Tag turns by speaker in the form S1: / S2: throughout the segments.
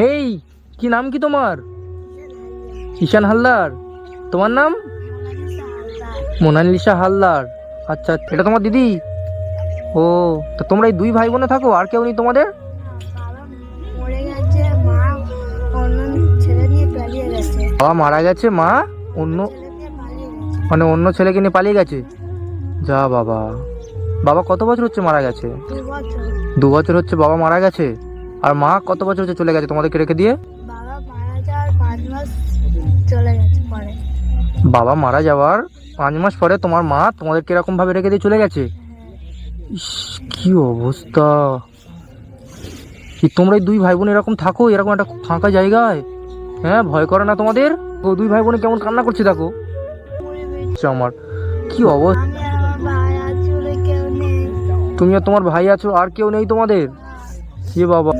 S1: হেই কি নাম কি তোমার? ঈশান হালদার। তোমার নাম? মোনালিসা হালদার। আচ্ছা এটা তোমার দিদি? ও তা তোমরা এই দুই ভাই বোনে থাকো আর কেউ নেই তোমাদের?
S2: বাবা মরে গেছে মা? অন্য
S1: মানে অন্য ছেলেকে নিয়ে পালিয়ে গেছে? যা বাবা। বাবা কত বছর হচ্ছে মারা গেছে?
S2: দু বছর
S1: হচ্ছে বাবা মারা গেছে? আর মা কত বছর হচ্ছে চলে গেছে? তোমাদেরকে রেখে দিয়ে?
S2: বাবা মারা যাওয়ার পাঁচ মাস চলে গেছে পরে।
S1: বাবা মারা যাওয়ার পাঁচ মাস পরে তোমার মা তোমাদেরকে এরকম ভাবে রেখে দিয়ে চলে গেছে? ইস কি অবস্থা। কি তোমরা দুই ভাই বোন এরকম থাকো? এরকম একটা ফাঁকা জায়গায়? হ্যাঁ ভয় করে না তোমাদের? ও দুই ভাই বোনে কেমন কান্না করছে দেখো। আমার কি অবস্থা। তুমি আর তোমার ভাই আছো আর কেউ নেই তোমাদের? এ বাবা।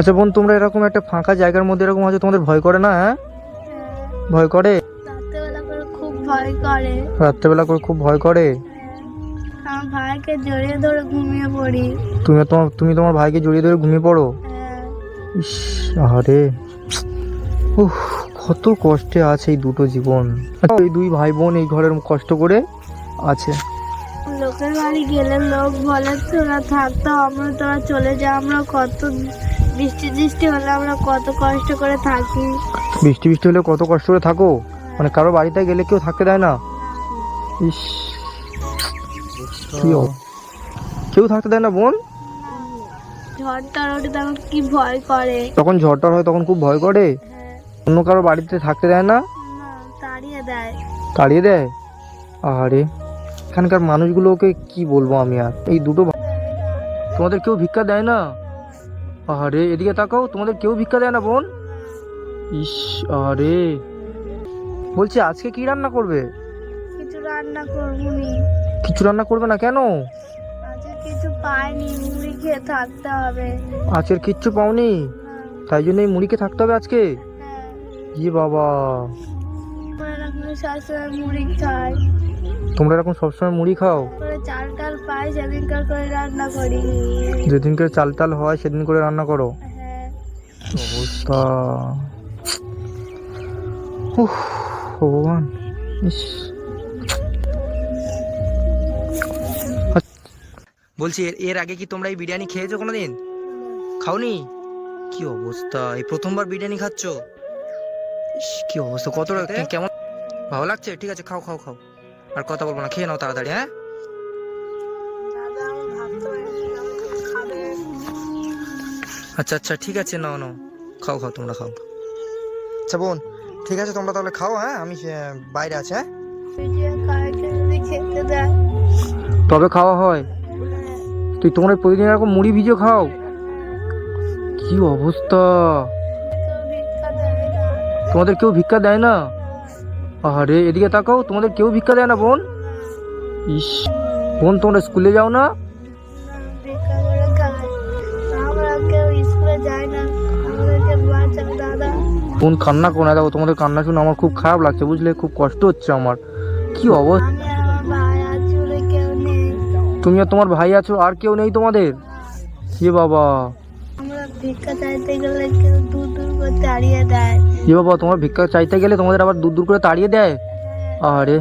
S1: আচ্ছা বোন তোমরা এরকম একটা ফাঁকা জায়গার মধ্যে এরকম আছে তোমাদের ভয় করে না হ্যাঁ? ভয় করে?
S2: রাত্রেবেলা করে খুব ভয় করে।
S1: রাত্রেবেলা করে খুব ভয় করে?
S2: আমার ভাইকে জড়িয়ে ধরে ঘুমিয়ে পড়ি।
S1: তুমি তোমার তুমি তোমার ভাইকে জড়িয়ে ধরে ঘুমিয়ে পড়ো?
S2: হ্যাঁ।
S1: ইস আরে উফ কত কষ্টে আছে এই দুটো জীবন। এই দুই ভাই বোন এই ঘরের কষ্ট করে আছে।
S2: লোকের বাড়ি গেলে লোক বলে তোরা থাকতো আমরা তোরা চলে যা আমরা কত বৃষ্টি বৃষ্টি হলে আমরা কত কষ্ট করে থাকি।
S1: বৃষ্টি বৃষ্টি হলে কত কষ্ট করে থাকো। মানে কারও বাড়িতে গেলে কেউ থাকতে দেয় না। ইস কি কেউ থাকতে দেয় না বোন?
S2: কি ভয় করে?
S1: তখন ঝড়টর হয় তখন খুব ভয় করে?
S2: হ্যাঁ।
S1: অন্য কারও বাড়িতে থাকতে দেয় না?
S2: না, তাড়িয়ে দেয়।
S1: তাড়িয়ে দেয়? আরে এখানকার মানুষগুলোকে কি বলব আমি আর? এই দুটো তোমাদের কেউ ভিক্ষা দেয় না? আরে এদিকে তাকাও তোমাদের কেউ ভিক্ষা দেয় না বোন। ইস আরে বলছি আজকে কি রান্না করবে?
S2: কিছু রান্না করব করবুনি।
S1: কিছু রান্না করবে না কেন?
S2: আজকে কিছু পাইনি মুড়ি খেয়ে থাকতে হবে।
S1: আজকের কিচ্ছু পাওনি?
S2: হ্যাঁ,
S1: তাই জন্য এই মুড়িকে থাকতে হবে আজকে?
S2: হ্যাঁ।
S1: ইয়ে বাবা।
S2: সবসময় মুড়ি খাই।
S1: তোমরা এরকম সবসময় মুড়ি খাও?
S2: চাল টাল পাই সেদিনকার করে রান্না করি।
S1: যেদিনকে চাল টাল হয় সেদিন করে রান্না করো?
S2: হ্যাঁ।
S1: অবস্থা। উফ, ভগবান ইস। বলছি এর এর আগে কি তোমরা এই বিরিয়ানি খেয়েছো কোনোদিন? খাওনি? কি অবস্থা? এই প্রথমবার বিরিয়ানি খাচ্ছ? কি অবস্থা? কত কেমন ভালো লাগছে? ঠিক আছে, খাও খাও খাও। আর কথা বলব না, খেয়ে নাও তাড়াতাড়ি হ্যাঁ? আচ্ছা আচ্ছা ঠিক আছে, নাও নাও। খাও খাও, তোমরা খাও। আচ্ছা বোন, ঠিক আছে, তোমরা তাহলে খাও হ্যাঁ? আমি বাইরে আছি হ্যাঁ? তবে খাওয়া হয়। তুই তোমরা প্রতিদিন এরকম মুড়ি ভিজে খাও। কি অবস্থা? তোমাদের কেউ ভিক্ষা দেয় না? আরে, এদিকে তাকাও, তোমাদের কেউ ভিক্ষা দেয় না, বোন। ইস, বোন, তোমরা স্কুলে যাও না? বোন, কান্না না, দেখো, তোমাদের কান্না শুনে আমার খুব খারাপ লাগছে, বুঝলে? খুব কষ্ট হচ্ছে আমার। কি অবস্থা? তুমি আর তোমার ভাই আছো, আর কেউ নেই তোমাদের? এ বাবা।
S2: তাড়িয়ে দেয়।
S1: এ বাবা তোমার ভিক্ষা চাইতে গেলে তোমাদের আবার দূর দূর করে তাড়িয়ে দেয়? আরে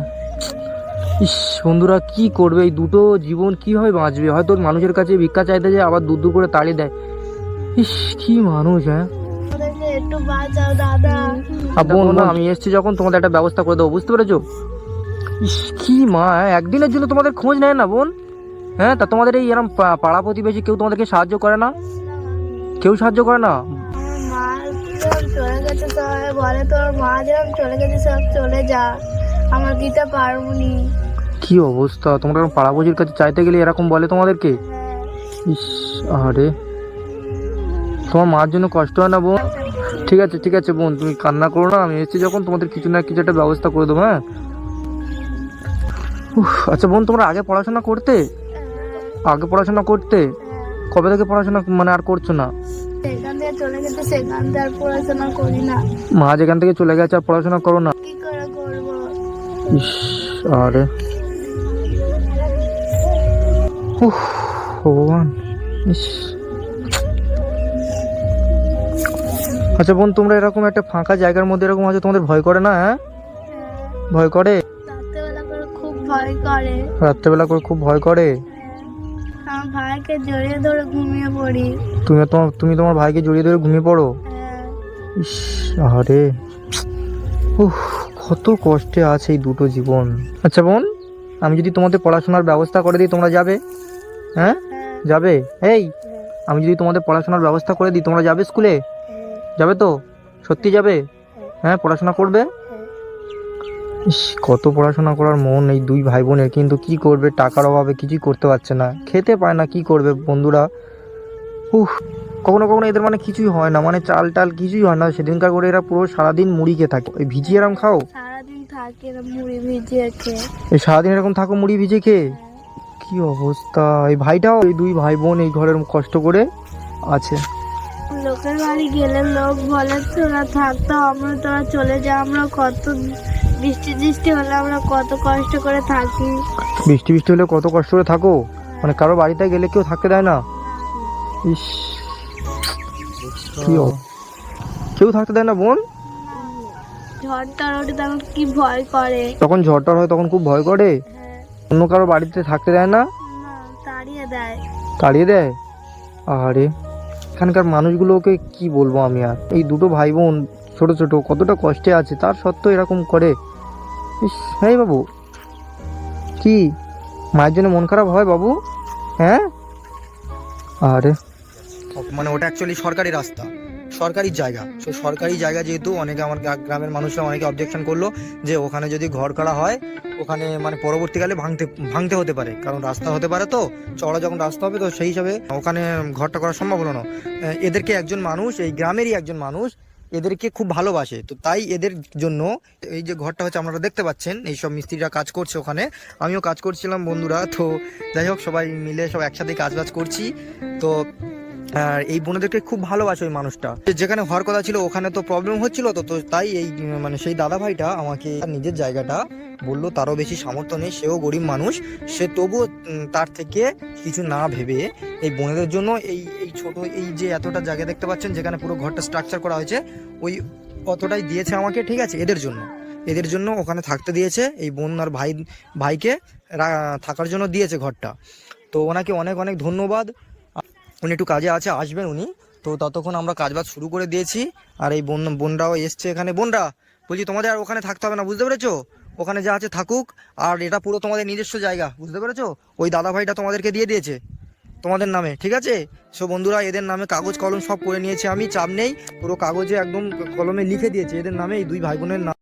S1: ইস বন্ধুরা কি করবে? এই দুটো জীবন কীভাবে বাঁচবে? হয়তো মানুষের কাছে ভিক্ষা চাইতে যায় আবার দূর দূর করে তাড়িয়ে দেয়। ইস কি মানুষ হ্যাঁ? বোন, আমি এসছি যখন তোমাদের একটা ব্যবস্থা করে দেবো বুঝতে পেরেছ? ইস কি মা হ্যাঁ? একদিনের জন্য তোমাদের খোঁজ নেয় না বোন? হ্যাঁ তা তোমাদের এই এরম পাড়া প্রতিবেশী কেউ তোমাদেরকে সাহায্য করে না? কেউ সাহায্য করে না?
S2: গেছে সবাই বলে তোর মা যেরকম চলে গেছে সব চলে যা আমরা দিতে পারব নি
S1: কি অবস্থা? তোমরা এরকম পাড়া প্রতিবেশীর কাছে চাইতে গেলে এরকম বলে তোমাদেরকে?
S2: হ্যাঁ।
S1: ইস আরে তোমার মার জন্য কষ্ট হয় না বোন? ঠিক আছে ঠিক আছে বোন তুমি কান্না করো না আমি এসেছি যখন তোমাদের কিছু না কিছু একটা ব্যবস্থা করে দেবো হ্যাঁ? আচ্ছা বোন তোমরা আগে পড়াশোনা করতে? আগে পড়াশোনা করতে? কবে থেকে পড়াশোনা মানে আর করছ না?
S2: সেখান থেকে চলে গেছে সেখান থেকে আর পড়াশোনা করি না।
S1: মা যেখান থেকে চলে গেছে আর পড়াশোনা করো না?
S2: কি করে করব?
S1: ইস আরে। উফ ভগবান ইস। আচ্ছা বোন তোমরা এরকম একটা ফাঁকা জায়গার মধ্যে এরকম আছে তোমাদের ভয় করে না হ্যাঁ। ভয় করে?
S2: রাত্রেবেলা করে খুব ভয় করে।
S1: রাত্রেবেলা করে খুব ভয় করে?
S2: আমার ভাইকে জড়িয়ে ধরে ঘুমিয়ে পড়ি।
S1: তুমি তোমার তুমি তোমার ভাইকে জড়িয়ে ধরে ঘুমিয়ে পড়ো?
S2: হ্যাঁ।
S1: ইস আরে উফ কত কষ্টে আছে এই দুটো জীবন। আচ্ছা বোন আমি যদি তোমাদের পড়াশোনার ব্যবস্থা করে দিই তোমরা যাবে? হ্যাঁ?
S2: হ্যাঁ।
S1: যাবে? এই
S2: হ্যাঁ,
S1: আমি যদি তোমাদের পড়াশোনার ব্যবস্থা করে দিই তোমরা যাবে স্কুলে? যাবে তো? সত্যি যাবে? হ্যাঁ পড়াশোনা করবে। ইস কত পড়াশোনা করার মন এই দুই ভাই বোনের কিন্তু কি করবে? টাকার অভাবে কিছুই করতে পারছে না। খেতে পায় না কি করবে বন্ধুরা? উহ কখনো কখনো এদের মানে কিছুই হয় না। মানে চাল টাল কিছুই হয় না। সেদিনকার করে এরা পুরো সারাদিন মুড়ি খেয়ে থাকে। ওই ভিজিয়ে এরম খাও? এই সারাদিন এরকম থাকো মুড়ি ভিজে খেয়ে? কি অবস্থা? এই ভাইটাও এই দুই ভাই বোন এই ঘরের কষ্ট করে আছে।
S2: লোকের বাড়ি গেলে লোক বলে তোরা থাকতো আমরা তোরা চলে যা আমরা কত বৃষ্টি বৃষ্টি হলে আমরা কত কষ্ট করে থাকি।
S1: বৃষ্টি বৃষ্টি হলে কত কষ্ট করে থাকো। মানে কারও বাড়িতে গেলে কেউ থাকতে দেয় না। ইস কি কেউ থাকতে দেয় না বোন?
S2: ঝড় কি ভয় করে?
S1: তখন ঝড়টর হয় তখন খুব ভয় করে?
S2: হ্যাঁ।
S1: অন্য কারও বাড়িতে থাকতে দেয় না?
S2: না তাড়িয়ে দেয়।
S1: তাড়িয়ে দেয়? আরে এখানকার মানুষগুলোকে কি বলব আমি আর? এই দুটো ভাই বোন ছোট ছোট কতটা কষ্টে আছে তার সত্ত্বেও এরকম করে। ইস হ্যাঁ বাবু। কি? মায়ের জন্য মন খারাপ হয় বাবু? হ্যাঁ? আরে। মানে ওটা অ্যাকচুয়ালি সরকারি রাস্তা। সরকারি জায়গা। সো সরকারি জায়গা যেহেতু অনেকে আমার গ্রামের মানুষরা অনেকে অবজেকশন করল যে ওখানে যদি ঘর করা হয়, ওখানে মানে পরবর্তীকালে ভাঙতে ভাঙতে হতে পারে। কারণ রাস্তা হতে পারে তো চড়া যখন রাস্তা হবে তো সেই হিসাবে ওখানে ঘরটা করা সম্ভব হলো না এদেরকে একজন মানুষ, এই গ্রামেরই একজন মানুষ এদেরকে খুব ভালোবাসে। তো তাই এদের জন্য এই যে ঘরটা হচ্ছে আপনারা দেখতে পাচ্ছেন এই সব মিস্ত্রিরা কাজ করছে ওখানে। আমিও কাজ করছিলাম বন্ধুরা, তো যাই হোক সবাই মিলে সব একসাথে কাজ বাজ করছি। তো আর এই বোনেদেরকে খুব ভালোবাসে ওই মানুষটা। যেখানে হওয়ার কথা ছিল, ওখানে তো প্রবলেম হচ্ছিল তো তো তাই এই মানে সেই দাদা ভাইটা আমাকে নিজের জায়গাটা বলল, তারও বেশি সামর্থ্য নেই, সেও গরিব মানুষ, সে তবুও তার থেকে কিছু না ভেবে এই বোনেদের জন্য এই এই ছোট, এই যে এতটা জায়গা দেখতে পাচ্ছেন, যেখানে পুরো ঘরটা স্ট্রাকচার করা হয়েছে, ওই অতটাই দিয়েছে আমাকে, ঠিক আছে, এদের জন্য। এদের জন্য ওখানে থাকতে দিয়েছে, এই বোন আর ভাই, ভাইকে থাকার জন্য দিয়েছে ঘরটা। তো ওনাকে অনেক অনেক ধন্যবাদ। উনি একটু কাজে আছে, আসবেন উনি। তো ততক্ষণ আমরা কাজবাজ শুরু করে দিয়েছি। আর এই বোন বোনরাও এসছে এখানে। বোনরা, বলছি তোমাদের আর ওখানে থাকতে হবে না, বুঝতে পেরেছ? ওখানে যা আছে থাকুক। আর এটা পুরো তোমাদের নিজস্ব জায়গা, বুঝতে পেরেছ? ওই দাদা ভাইটা তোমাদেরকে দিয়ে দিয়েছে, তোমাদের নামে, ঠিক আছে? সো বন্ধুরা, এদের নামে কাগজ কলম সব করে নিয়েছি আমি, চাপ নেই। পুরো কাগজে একদম কলমে লিখে দিয়েছে, এদের নামে এই দুই ভাই বোনের নাম।